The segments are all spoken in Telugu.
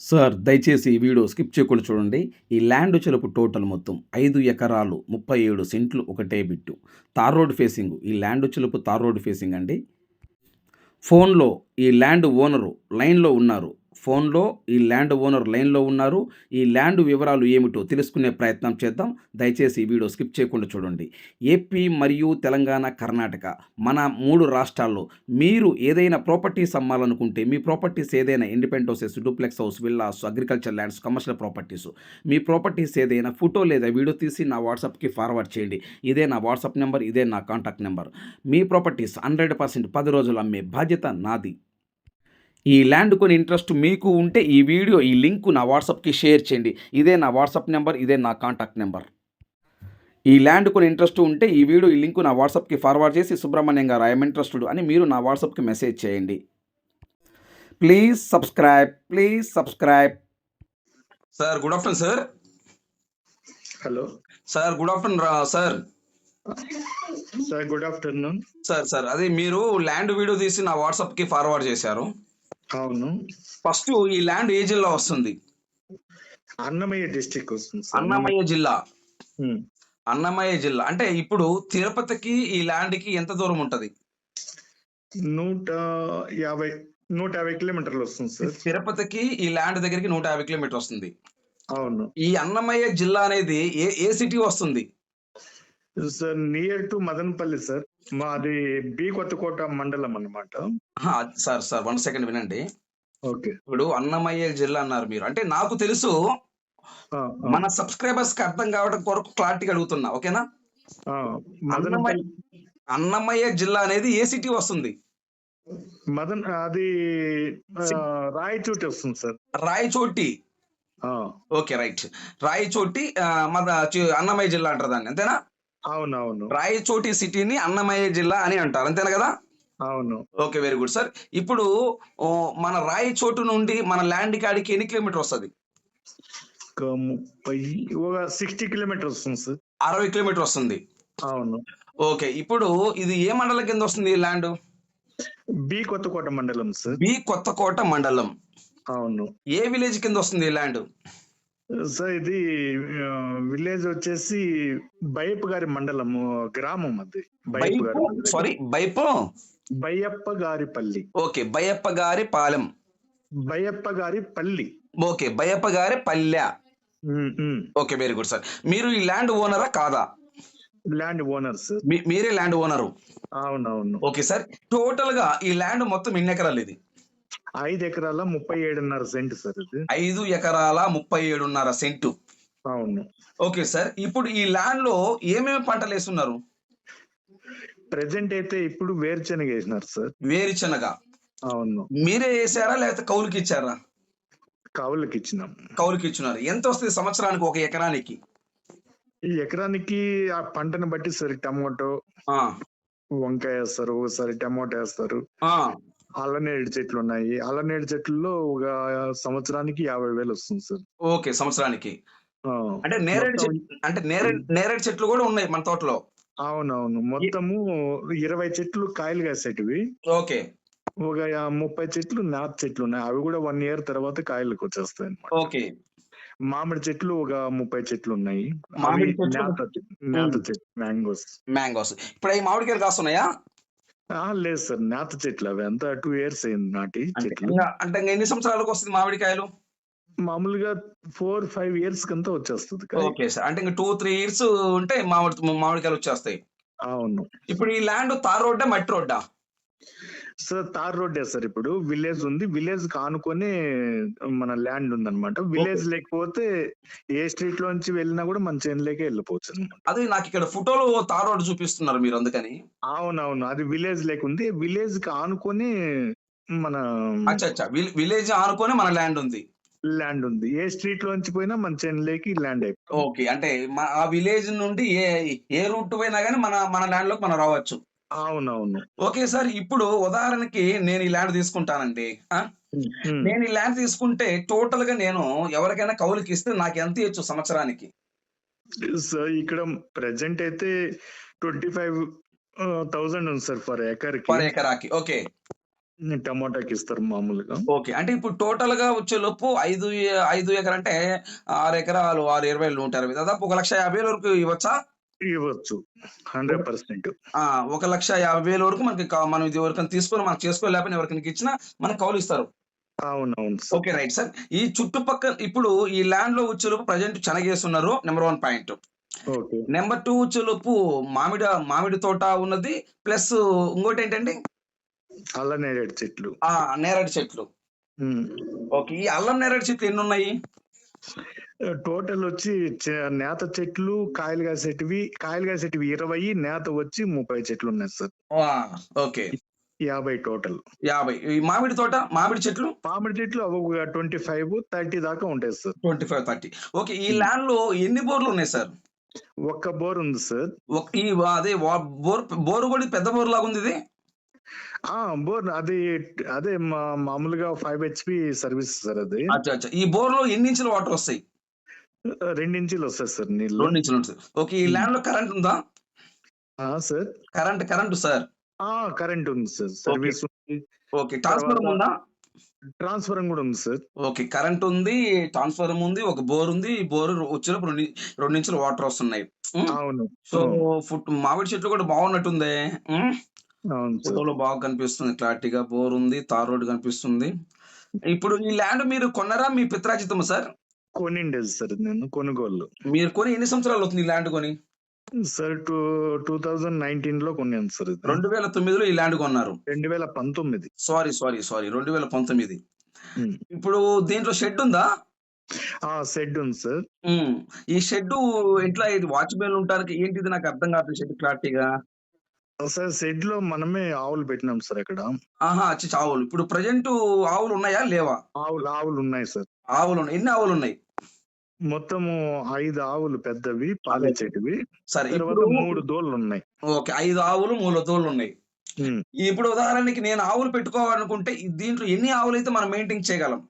సార్ దయచేసి ఈ వీడియో స్కిప్ చేయకుండా చూడండి. ఈ ల్యాండ్ చెలుపు టోటల్ మొత్తం ఐదు ఎకరాలు ముప్పై ఏడు సెంట్లు ఒకటే బిట్టు. Tar road facing. ఈ ల్యాండ్ చెలుపు తార్ రోడ్ ఫేసింగ్ అండి. ఫోన్లో ఈ ల్యాండ్ ఓనరు లైన్లో ఉన్నారు. ఫోన్లో ఈ ల్యాండ్ ఓనర్ లైన్లో ఉన్నారు. ఈ ల్యాండ్ వివరాలు ఏమిటో తెలుసుకునే ప్రయత్నం చేద్దాం. దయచేసి ఈ వీడియో స్కిప్ చేయకుండా చూడండి. ఏపీ మరియు తెలంగాణ కర్ణాటక మన మూడు రాష్ట్రాల్లో మీరు ఏదైనా ప్రాపర్టీస్ అమ్మాలనుకుంటే మీ ప్రాపర్టీస్ ఏదైనా independent houses duplex house villas agriculture lands commercial properties మీ ప్రాపర్టీస్ ఏదైనా ఫోటో లేదా వీడియో తీసి నా వాట్సాప్కి ఫార్వర్డ్ చేయండి. ఇదే నా వాట్సాప్ నెంబర్ ఇదే నా కాంటాక్ట్ నెంబర్. మీ ప్రాపర్టీస్ హండ్రెడ్ పర్సెంట్ పది రోజులు అమ్మే బాధ్యత నాది. ఈ ల్యాండ్ కొని ఇంట్రెస్ట్ మీకు ఉంటే ఈ వీడియో ఈ లింక్ నా వాట్సాప్కి షేర్ చేయండి. ఇదే నా వాట్సాప్ నెంబర్ ఇదే నా కాంటాక్ట్ నెంబర్. ఈ ల్యాండ్ కొని ఇంట్రెస్ట్ ఉంటే ఈ వీడియో ఈ లింక్ నా వాట్సాప్కి ఫార్వర్డ్ చేసి సుబ్రహ్మణ్యం గారు ఐఎమ్ ఇంట్రెస్టెడ్ అని మీరు నా వాట్సాప్కి మెసేజ్ చేయండి. Please subscribe please subscribe. Sir good afternoon sir. Hello. Sir good afternoon sir. Sir good afternoon. Sir sir అదే మీరు ల్యాండ్ వీడియో తీసి నా వాట్సాప్కి ఫార్వర్డ్ చేశారు. అవును. ఫస్ట్ ఈ ల్యాండ్ ఏ జిల్లా వస్తుంది? అన్నమయ్య డిస్టిక్ వస్తుంది. అన్నమయ్య జిల్లా. అన్నమయ్య జిల్లా. అంటే ఇప్పుడు తిరుపతికి ఈ ల్యాండ్కి ఎంత దూరం ఉంటది? నూట యాభై నూట యాభై కిలోమీటర్లు వస్తుంది సార్. తిరుపతికి ఈ ల్యాండ్ దగ్గరికి నూట యాభై కిలోమీటర్ వస్తుంది. అవును. ఈ అన్నమయ్య జిల్లా అనేది ఏ ఏ సిటీ వస్తుంది? Sir near to Madanapalle sir. మాది బి కొత్తకోట మండలం అన్నమాట. ఆహా, సార్ సార్ వన్ సెకండ్ వినండి. ఓకే. ఇప్పుడు అన్నమయ్య జిల్లా అన్నారు మీరు. అంటే నాకు తెలుసు మన సబ్స్క్రైబర్స్కి అర్థం కావడం కొరకు క్లారిటీ అడుగుతున్నా ఓకేనా? అన్నమయ్య జిల్లా అనేది ఏ సిటీ వస్తుంది? మదన్ అది రాయచోటి వస్తుంది sir. Rayachoti. Okay right. Rayachoti మన అన్నమయ్య జిల్లా అంటారు దాన్ని అంతేనా? అవును అవును రాయచోటి సిటీని అన్నమయ్య జిల్లా అని అంటారు. అంతేనా కదా? అవును. Okay very good. సార్ ఇప్పుడు మన రాయచోటు నుండి మన ల్యాండ్ కాడికి ఎన్ని కిలోమీటర్ వస్తుంది? ముప్పై ఒక సిక్స్టీ కిలోమీటర్ వస్తుంది సార్. అరవై కిలోమీటర్ వస్తుంది. అవును. ఓకే ఇప్పుడు ఇది ఏ మండలం కింద వస్తుంది ఈ ల్యాండ్? బి కొత్తకోట మండలం సార్. బి కొత్తకోట మండలం. అవును. ఏ విలేజ్ కింద వస్తుంది ఈ ల్యాండ్? సార్ ఇది విలేజ్ వచ్చేసి బయ్యప్ప గారి మండలం గ్రామం అది. బయ్యప్ప గారి. సారీ బైపు బయ్యప్ప గారి పల్లి. ఓకే బయ్యప్ప గారి పాలెం. బయ్యప్ప గారి పల్లి. Okay Bayyappagaripalle. Okay very good sir. మీరు ఈ ల్యాండ్ ఓనరా కాదా? Land owner sir. మీ- మీరే ల్యాండ్ ఓనరు. అవునవును. ఓకే సార్ టోటల్గా ఈ ల్యాండ్ మొత్తం ఎన్ని ఎకరాలు ఇది? ఐదు ఎకరాల ముప్పై ఏడున్నర సెంట్ సార్ ఇది. ఐదు ఎకరాల ముప్పై ఏడున్నర సెంటు. అవును. ఓకే సార్ ఇప్పుడు ఈ ల్యాండ్లో ఏమేమి పంటలు వేస్తున్నారు? ప్రెసెంట్ అయితే ఇప్పుడు వేరుశనగ వేసినారు సార్. వేరుశనగ. అవును. మీరే వేసారా లేకపోతే కౌలుకి ఇచ్చారా? కవులకి ఇచ్చినాం. కౌలుకి ఇచ్చినారు ఎంత వస్తుంది సంవత్సరానికి ఒక ఎకరానికి? ఈ ఎకరానికి ఆ పంటను బట్టి సరే టమాటో ఆ, వంకాయ వేస్తారు ఒకసారి టమాటో వేస్తారు. అల్లనేడు చెట్లు ఉన్నాయి. అల్లనేడు చెట్లలో ఒక సంవత్సరానికి యాభై వేలు వస్తుంది సార్. ఓకే సంవత్సరానికి. అంటే నేరేడు చెట్లు అంటే నేరేడు నేరేడు చెట్లు కూడా ఉన్నాయి మన తోటలో? అవునవును. మొత్తము ఇరవై చెట్లు కాయలు కాసేటివి. ఓకే. ఒక ముప్పై చెట్లు నాత చెట్లు ఉన్నాయి. అవి కూడా వన్ ఇయర్ తర్వాత కాయలకు వచ్చేస్తాయి అన్నమాట. ఓకే. మామిడి చెట్లు ఒక ముప్పై చెట్లు ఉన్నాయి. మామిడి చెట్లు మ్యాంగోస్. మ్యాంగోస్. ఇప్పుడు ఈ మామిడికాయలు కాస్తున్నాయా? లేదు సార్ నేత చెట్లు అవి అంతా టూ ఇయర్స్ అయింది నాటి అంటే చెట్లు. ఇంకా- అంటే ఇంకా ఎన్ని సంవత్సరాలకు వస్తుంది మామిడికాయలు? మామూలుగా ఫోర్ ఫైవ్ ఇయర్స్ కంతా వచ్చేస్తుంది కాయ. ఓకే సార్ అంటే ఇంకా టూ త్రీ ఇయర్స్ ఉంటే మామిడి మామిడికాయలు వచ్చేస్తాయి. అవును. ఇప్పుడు ఈ ల్యాండ్ తార్ రోడ్డా మట్టి రోడ్డా? సార్ తార్ రోడ్డే సార్ ఇప్పుడు? విలేజ్ ఉంది. విలేజ్ కానుకొని మన ల్యాండ్ ఉంది అనమాట విలేజ్ లేకపోతే ఏ స్ట్రీట్ లోంచి వెళ్ళినా కూడా మన చేనులోకే వెళ్ళిపోవచ్చు అనమాట అది నాకు ఇక్కడ ఫోటోలో తార్ రోడ్ చూపిస్తున్నారు మీరు అందుకని. అవునవును. అది విలేజ్ లేకుంది. విలేజ్కి ఆనుకొని మన అచ్చా అచ్చా. విల్- విలేజ్ ఆనుకొని మన ల్యాండ్ ఉంది. ల్యాండ్ ఉంది. ఏ స్ట్రీట్ లోంచి పోయినా మన చేనులోకి ల్యాండ్ అయిపోతుంది. ఓకే. అంటే ఆ విలేజ్ నుండి ఏ ఏ రూట్ పోయినా కానీ మన మన ల్యాండ్లోకి మనం రావచ్చు. అవునవును. ఓకే సార్ ఇప్పుడు ఉదాహరణకి నేను ఈ ల్యాండ్ తీసుకుంటానండి. నేను ఈ ల్యాండ్ తీసుకుంటే టోటల్గా నేను ఎవరికైనా కౌలుకి ఇస్తే నాకు ఎంత ఇచ్చు సంవత్సరానికి? సో ఇక్కడ ప్రెసెంట్ అయితే ట్వంటీ ఫైవ్ థౌసండ్ ఉంది సార్ ఫర్ ఎకర్ పర్ ఎకరాకి ఓకే. టమాటాకి ఇస్తారు మామూలుగా. ఓకే అంటే ఇప్పుడు టోటల్గా వచ్చే లోపు ఐదు ఐదు ఎకర అంటే ఆరు ఎకరాలు ఆరు ఇరవై నూట ఇరవై దాదాపు ఒక లక్ష యాభై వరకు ఇవ్వచ్చా? ఇవ్వచ్చు. Hundred percent. ఆ, ఒక లక్ష యాభై వేల వరకు మనకి మనం ఇది ఎవరికైనా తీసుకొని మనం చేసుకోలేకపోయినా ఎవరికైనా ఇచ్చినా మనకు కౌలు ఇస్తారు. అవునవును ఓకే రైట్ సార్. ఈ చుట్టుపక్కల ఇప్పుడు ఈ ల్యాండ్లో వచ్చేలోపు present చెనగేస్తున్నారు number one point. Okay. Number two వచ్చేలోపు మామిడి మామిడి తోట ఉన్నది ప్లస్ ఇంకోటి ఏంటండి? అల్ల నేరేడు చెట్లు. ఆ నేరేడు చెట్లు. ఓకే ఈ అల్లం నేరేడు చెట్లు ఎన్ని ఉన్నాయి? టోటల్ వచ్చి నేత చెట్లు కాయలు కాసేటివి కాయలు కాసేటివి ఇరవై నేత వచ్చి ముప్పై చెట్లు ఉన్నాయి సార్. ఓకే. యాభై టోటల్. యాభై. మామిడి తోట మామిడి చెట్లు? పామిడి చెట్లు ట్వంటీ ఫైవ్ థర్టీ దాకా ఉంటాయి sir. Twenty five thirty. Okay ఈ ల్యాండ్లో ఎన్ని బోర్లు ఉన్నాయి సార్? ఒక్క బోర్ ఉంది సార్. ఈ అదే బోర్ బోర్ కూడా పెద్ద బోర్ లాగా ఉంది ఇది? ఆ బోర్ అది అదే మామూలుగా ఫైవ్ హెచ్పి సర్వీస్ సార్ అది. అచ్చా అచ్చా. ఈ బోర్లో ఎన్ని ఇంచుల వాటర్ వస్తాయి? రెండు ఇంచులు వస్తాయి సార్ నీళ్ళు. రెండు ఇంచులు ఉంటుంది ఓకే ఈ ల్యాండ్లో కరెంట్ ఉందా? ఆ, సార్. Current current sir? ఆ కరెంట్ ఉంది సార్. సర్వీస్ ఉంది. ఓకే ట్రాన్స్ఫర్ తర్వాత- ఉందా? ట్రాన్స్ఫర్ కూడా ఉంది సార్. ఓకే కరెంట్ ఉంది ట్రాన్స్ఫర్ ఉంది ఒక బోర్ ఉంది ఈ బోర్ వచ్చేటప్పుడు రెండు రెండు ఇంచుల వాటర్ వస్తున్నాయి. ఉమ్. అవును. సో ఫుట్ మామిడి చెట్లు కూడా బాగున్నట్టుంది. ఉమ్. అవును సార్. ఫోటోలో బాగా కనిపిస్తుంది క్లారిటీగా బోర్ ఉంది తార్ రోడ్ కనిపిస్తుంది. ఇప్పుడు ఈ ల్యాండ్ మీరు కొన్నారా? మీ పిత్రాజితమా సార్? కొనిండేది సార్ నేను కొనుగోలు. మీరు కొని ఎన్ని సంవత్సరాలు అవుతుంది ఈ ల్యాండ్ కొని? సార్ టూ టూ థౌజండ్ నైన్టీన్లో కొన్నాను సార్ ఇది. రెండు వేల తొమ్మిదిలో ఈ ల్యాండ్ కొన్నారు. రెండు వేల పంతొమ్మిది. సారీ సారీ సారీ రెండు వేల పంతొమ్మిది. ఇప్పుడు దీంట్లో షెడ్ ఉందా? ఆ సెడ్ ఉంది సార్. ఈ షెడ్ ఎట్లా ఇది వాచ్మెన్ ఉండడానికి ఏంటిది? నాకు అర్థం కావట్లేదు షెడ్ క్లారిటీగా. సార్ సెడ్లో మనమే ఆవులు పెట్టినాం సార్ అక్కడ ఆహా ఆవులు. ఇప్పుడు ప్రజెంట్ ఆవులు ఉన్నాయా? లేవా? ఆవులు ఆవులు ఉన్నాయి సార్. ఆవులు ఉన్నాయి. ఎన్ని ఆవులు ఉన్నాయి? మొత్తము ఐదు ఆవులు పెద్దవి పాలిచ్చేటివి. సరే తర్వాత ఇప్పుడు మూడు దోళ్ళు ఉన్నాయి ఓకే ఐదు ఆవులు మూడు దోళ్ళు ఉన్నాయి. ఇప్పుడు ఉదాహరణకి నేను ఆవులు పెట్టుకోవాలనుకుంటే దీంట్లో ఎన్ని ఆవులు అయితే మనం మెయింటైన్ చేయగలం?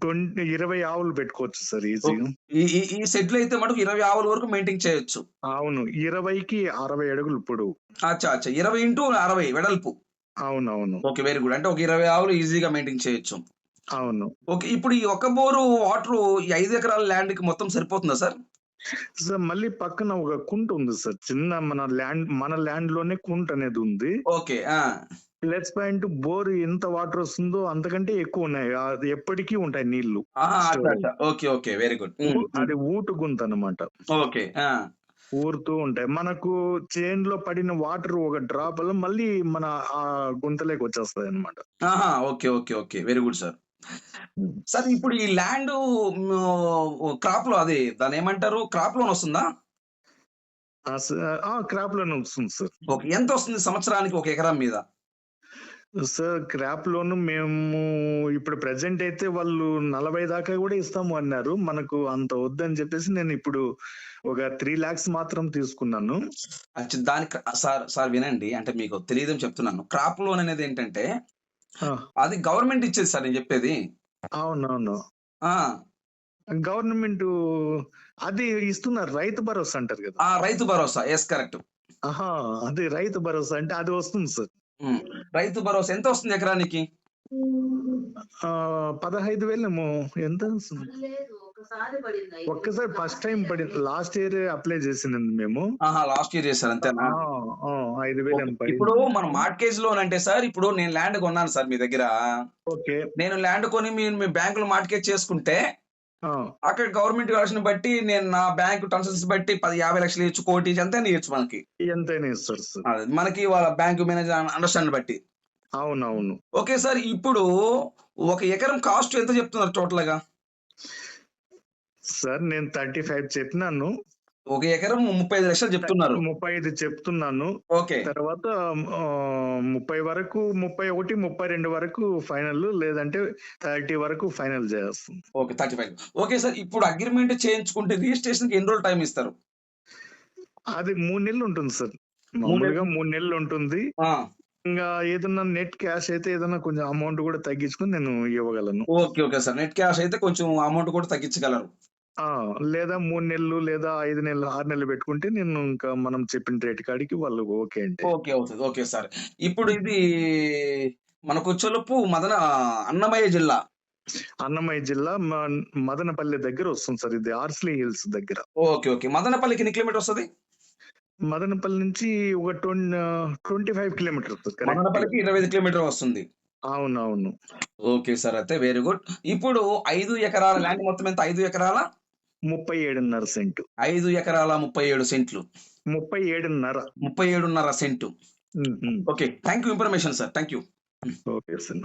ట్వంటీ ఇరవై ఆవులు పెట్టుకోవచ్చు సార్ ఈ ఈ సెట్లు అయితే మటుకు ఇరవై ఆవుల వరకు మెయింటైన్ చేయొచ్చు. అవును ఇరవైకి అరవై అడుగులు పొడవు అచ్చా అచ్చా ఇరవై ఇంటూ అరవై వెడల్పు. అవును అవును ఓకే వెరీ గుడ్. అంటే ఒక ఇరవై ఆవులు ఈజీగా మెయింటైన్ చేయొచ్చు. అవును. ఓకే ఇప్పుడు ఈ ఒక్క బోరు వాటర్ ఈ ఐదు ఎకరాల ల్యాండ్కి మొత్తం సరిపోతుందా సార్? సార్ మళ్ళీ పక్కన ఒక కుంట ఉంది సార్. చిన్న మన ల్యాండ్ మన ల్యాండ్లోనే కుంట అనేది ఉంది. ఓకే ప్లస్ పాయింట్ బోర్ ఎంత వాటర్ వస్తుందో అంతకంటే ఎక్కువ ఉన్నాయి. అది ఎప్పటికీ ఉంటాయి నీళ్ళు. Okay okay. Very good. అది ఊటు గుంత అనమాట ఓకే ఊరుతూ ఉంటాయి. మనకు చేన్లో పడిన వాటర్ ఒక డ్రాప్ మళ్ళీ మన ఆ గుంతలోకి వచ్చేస్తాయి అనమాట okay okay okay. Very good sir. Sir ఇప్పుడు ఈ ల్యాండ్ క్రాప్లో అది దాని ఏమంటారు? క్రాప్ లోన్ వస్తుందా? క్రాప్లోనే వస్తుంది సార్. ఓకే ఎంత వస్తుంది సంవత్సరానికి ఒక ఎకరం మీద? సార్ క్రాప్ లోన్ మేము ఇప్పుడు ప్రెసెంట్ అయితే వాళ్ళు నలభై దాకా కూడా ఇస్తాము అన్నారు. మనకు అంత వద్దని చెప్పేసి నేను ఇప్పుడు ఒక త్రీ లాక్స్ మాత్రం తీసుకున్నాను. దానికి సార్ సార్ వినండి అంటే మీకు తెలియదని చెప్తున్నాను. క్రాప్ లోన్ అనేది ఏంటంటే అది గవర్నమెంట్ ఇచ్చేది సార్ నేను చెప్పేది. అవునవును. ఆ. గవర్నమెంట్ అది ఇస్తున్నారు రైతు భరోసా అంటారు కదా. ఆ రైతు భరోసా. ఎస్ కరెక్ట్ అది రైతు భరోసా అంటే అది వస్తుంది సార్. రైతు భరోసా ఎంత వస్తుంది ఎకరానికి? పదహైదు వేలేమో. ఎంత వస్తుంది? ఒక్కసారి. ఫస్ట్ టైం పడింది లాస్ట్ ఇయర్ అప్లై చేసింది మేము. లాస్ట్ ఇయర్ చేశారు అంతేనా? ఐదు వేలు. ఇప్పుడు మన మార్కేజ్ లోన్ అంటే సార్ ఇప్పుడు నేను ల్యాండ్ కొన్నాను సార్ మీ దగ్గర. ఓకే. నేను ల్యాండ్ కొని మీరు మీ బ్యాంకులో మార్కేజ్ చేసుకుంటే అక్కడ గవర్నమెంట్ వర్షన్ బట్టి నేను నా బ్యాంక్ ట్రాన్సాక్షన్స్ బట్టి పది యాభై లక్షలు ఇచ్చు కోటి ఎంత ఇవ్వచ్చు మనకి. ఎంతైనా ఇస్తారు మనకి వాళ్ళ బ్యాంక్ మేనేజర్ అండర్స్టాండ్ బట్టి. అవునవును. ఓకే సార్ ఇప్పుడు ఒక ఎకరం కాస్ట్ ఎంత చెప్తున్నారు టోటల్గా? సార్ నేను థర్టీ ఫైవ్ చెప్పినాను. ఒక ఎకరం ముప్పై ఐదు లక్షలు చెప్తున్నారు. ముప్పై ఐదు చెప్తున్నాను. ఓకే. తర్వాత ముప్పై వరకు ముప్పై ఒకటి ముప్పై రెండు వరకు ఫైనల్ లేదంటే థర్టీ వరకు ఫైనల్ చేస్తాం. Okay thirty five. Okay sir ఇప్పుడు అగ్రిమెంట్ చేయించుకుంటే రిజిస్ట్రేషన్కి ఎన్ని రోజులు టైం ఇస్తారు? అది మూడు నెలలు ఉంటుంది సార్. మామూలుగా మూడు నెలలు ఉంటుంది. ఇంకా ఏదన్నా నెట్ క్యాష్ అయితే ఏదన్నా కొంచెం అమౌంట్ కూడా తగ్గించుకుని నేను ఇవ్వగలను. Okay okay sir. Net cash అయితే కొంచెం అమౌంట్ కూడా తగ్గించగలరు. లేదా మూడు నెలలు లేదా ఐదు నెలలు ఆరు నెలలు పెట్టుకుంటే నేను ఇంకా మనం చెప్పిన రేట్ కాడికి వాళ్ళు ఓకే అంటే. ఓకే అవుతుంది ఓకే సార్. ఇప్పుడు ఇది మనకు చెలుపు మదన అన్నమయ్య జిల్లా. అన్నమయ్య జిల్లా మదనపల్లి దగ్గర వస్తుంది సార్ ఇది ఆర్స్లీ హిల్స్ దగ్గర. Okay okay. మదనపల్లికి ఎన్ని కిలోమీటర్ వస్తుంది? మదనపల్లి నుంచి ఒక ట్వంటీ ఫైవ్ కిలోమీటర్స్ మదనపల్లికి ఇరవై ఐదు కిలోమీటర్ వస్తుంది. అవునవును. ఓకే సార్ అయితే వెరీ గుడ్ ఇప్పుడు ఐదు ఎకరాల ల్యాండ్ మొత్తం ఎంత? ఐదు ఎకరాల? ముప్పై ఏడున్నర సెంటు. ఐదు ఎకరాల ముప్పై ఏడు సెంట్లు. ముప్పై ఏడున్నర. ముప్పై ఏడున్నర cent. Okay thank you information sir thank you okay sir